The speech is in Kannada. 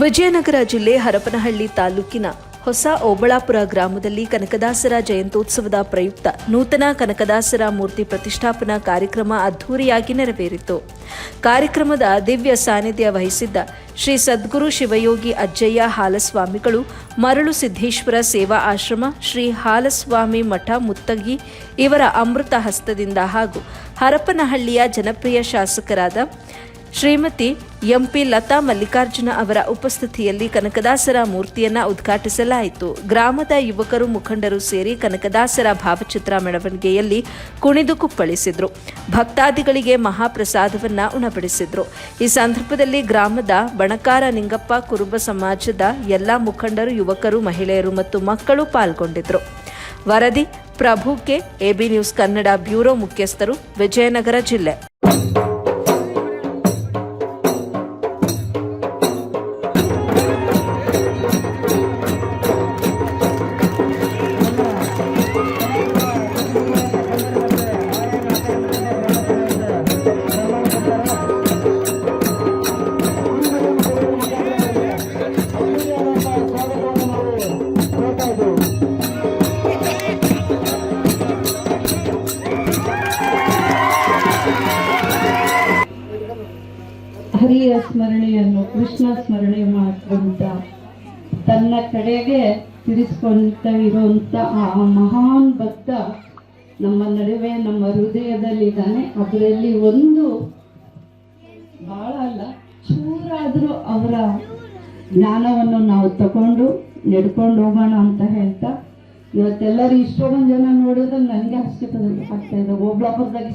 ವಿಜಯನಗರ ಜಿಲ್ಲೆ ಹರಪನಹಳ್ಳಿ ತಾಲೂಕಿನ ಹೊಸ ಓಬಳಾಪುರ ಗ್ರಾಮದಲ್ಲಿ ಕನಕದಾಸರ ಜಯಂತ್ಯೋತ್ಸವದ ಪ್ರಯುಕ್ತ ನೂತನ ಕನಕದಾಸರ ಮೂರ್ತಿ ಪ್ರತಿಷ್ಠಾಪನಾ ಕಾರ್ಯಕ್ರಮ ಅದ್ಧೂರಿಯಾಗಿ ನೆರವೇರಿತು. ಕಾರ್ಯಕ್ರಮದ ದಿವ್ಯ ಸಾನ್ನಿಧ್ಯ ವಹಿಸಿದ್ದ ಶ್ರೀ ಸದ್ಗುರು ಶಿವಯೋಗಿ ಅಜ್ಜಯ್ಯ ಹಾಲಸ್ವಾಮಿಗಳು, ಮರಳು ಸಿದ್ದೇಶ್ವರ ಸೇವಾ ಆಶ್ರಮ, ಶ್ರೀ ಹಾಲಸ್ವಾಮಿ ಮಠ ಮುತ್ತಗಿ ಇವರ ಅಮೃತ ಹಸ್ತದಿಂದ ಹಾಗೂ ಹರಪನಹಳ್ಳಿಯ ಜನಪ್ರಿಯ ಶಾಸಕರಾದ ಶ್ರೀಮತಿ ಎಂಪಿ ಲತಾ ಮಲ್ಲಿಕಾರ್ಜುನ ಅವರ ಉಪಸ್ಥಿತಿಯಲ್ಲಿ ಕನಕದಾಸರ ಮೂರ್ತಿಯನ್ನ ಉದ್ಘಾಟಿಸಲಾಯಿತು. ಗ್ರಾಮದ ಯುವಕರು ಮುಖಂಡರು ಸೇರಿ ಕನಕದಾಸರ ಭಾವಚಿತ್ರ ಮೆರವಣಿಗೆಯಲ್ಲಿ ಕುಣಿದು ಕುಪ್ಪಳಿಸಿದ್ರು. ಭಕ್ತಾದಿಗಳಿಗೆ ಮಹಾಪ್ರಸಾದವನ್ನ ಉಣಬಡಿಸಿದ್ರು. ಈ ಸಂದರ್ಭದಲ್ಲಿ ಗ್ರಾಮದ ಬಣಕಾರ ನಿಂಗಪ್ಪ ಕುರುಬ ಸಮಾಜದ ಎಲ್ಲಾ ಮುಖಂಡರು, ಯುವಕರು, ಮಹಿಳೆಯರು ಮತ್ತು ಮಕ್ಕಳು ಪಾಲ್ಗೊಂಡಿದ್ರು. ವರದಿ Prabhu K AB news Kannada bureau ಮುಖ್ಯಸ್ಥರು, ವಿಜಯನಗರ ಜಿಲ್ಲೆ. ಹರಿಯ ಸ್ಮರಣೆಯನ್ನು, ಕೃಷ್ಣ ಸ್ಮರಣೆ ಮಾಡಿಕೊಂಡ ತನ್ನ ಕಡೆಗೆ ತಿರುಗಿಸ್ಕೊಂತ ಇರುವಂತ ಆ ಮಹಾನ್ ಭಕ್ತ ನಮ್ಮ ನಡುವೆ, ನಮ್ಮ ಹೃದಯದಲ್ಲಿದ್ದಾನೆ. ಅದರಲ್ಲಿ ಒಂದು ಬಹಳ ಅಲ್ಲ, ಚೂರಾದರೂ ಅವರ ಜ್ಞಾನವನ್ನು ನಾವು ತಗೊಂಡು ನಡ್ಕೊಂಡು ಹೋಗೋಣ ಅಂತ ಹೇಳ್ತಾ, ಇವತ್ತೆಲ್ಲರೂ ಇಷ್ಟೊಂದು ಜನ ನೋಡಿದ್ರೆ ನನಗೆ ಅಷ್ಟೇ ಆಗ್ತಾ ಇದೆ. ಒಬ್ಳೊಬ್ಬರದಾಗ